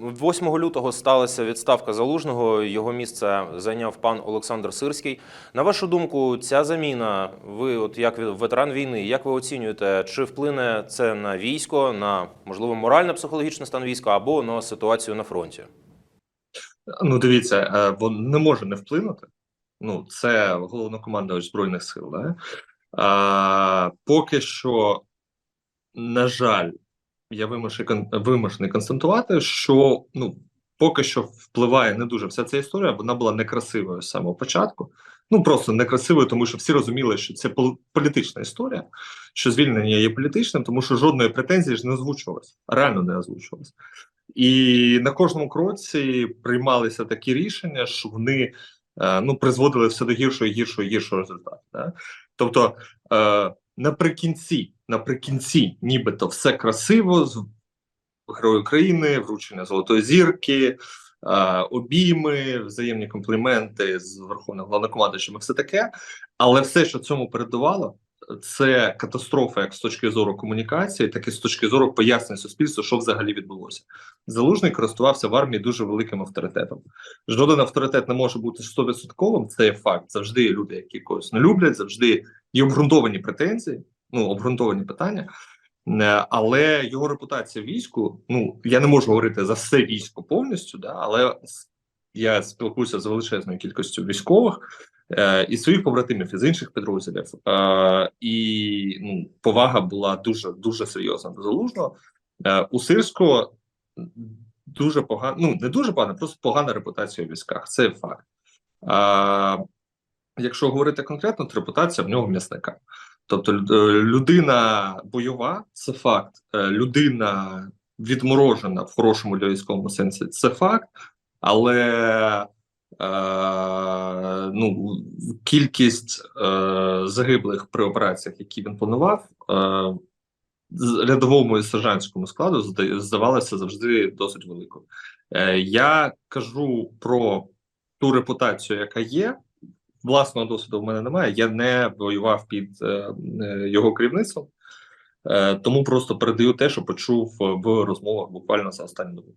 8 лютого сталася відставка залужного. Його місце зайняв пан Олександр Сирський. На вашу думку, ця заміна, ви, от як ветеран війни, як ви оцінюєте, чи вплине це на військо, на можливо морально-психологічний стан війська або на ситуацію на фронті? Ну, дивіться, е, він не може не вплинути. Ну, це головнокомандувач Збройних сил. Да? А, поки що, на жаль, я вимушений, констатувати, що ну, поки що впливає не дуже вся ця історія, вона була некрасивою з самого початку. Ну просто некрасивою, тому що всі розуміли, що це політична історія, що звільнення є політичним, тому що жодної претензії ж не озвучувалось, реально не озвучувалось. І на кожному кроці приймалися такі рішення, що вони е, ну призводили все до гіршого, гіршого, гіршого результату. Да? Тобто е, наприкінці, наприкінці, нібито все красиво з Герою України, вручення Золотої зірки, е, обійми, взаємні компліменти з Верховним головнокомандуючим і все таке. Але все, що цьому передувало, це катастрофа як з точки зору комунікації, так і з точки зору пояснення суспільству, що взагалі відбулося. Залужний користувався в армії дуже великим авторитетом. Жоден авторитет не може бути 100%, це є факт. Завжди є люди, які когось не люблять, завжди є обґрунтовані претензії, ну обґрунтовані питання. Е, Але його репутація війську, ну я не можу говорити за все військо повністю, да, але я спілкуюся з величезною кількістю військових е, і своїх побратимів із інших підрозділів. Е, і ну, повага була дуже дуже серйозна до залужного. Е, у Сирського дуже погана, ну не дуже погана, просто погана репутація у військах. Це факт. А, якщо говорити конкретно, то репутація в нього м'ясника. Тобто е, людина бойова, це факт. Е, Людина відморожена в хорошому для військовому сенсі, це факт, але е, ну, кількість е, загиблих при операціях, які він планував, е, рядовому і сержантському складу зда- здавалося завжди досить великою. Е, я кажу про ту репутацію, яка є. Власного досвіду в мене немає. Я не воював під е, е, його керівництвом, е, тому просто передаю те, що почув в розмовах буквально за останні добу.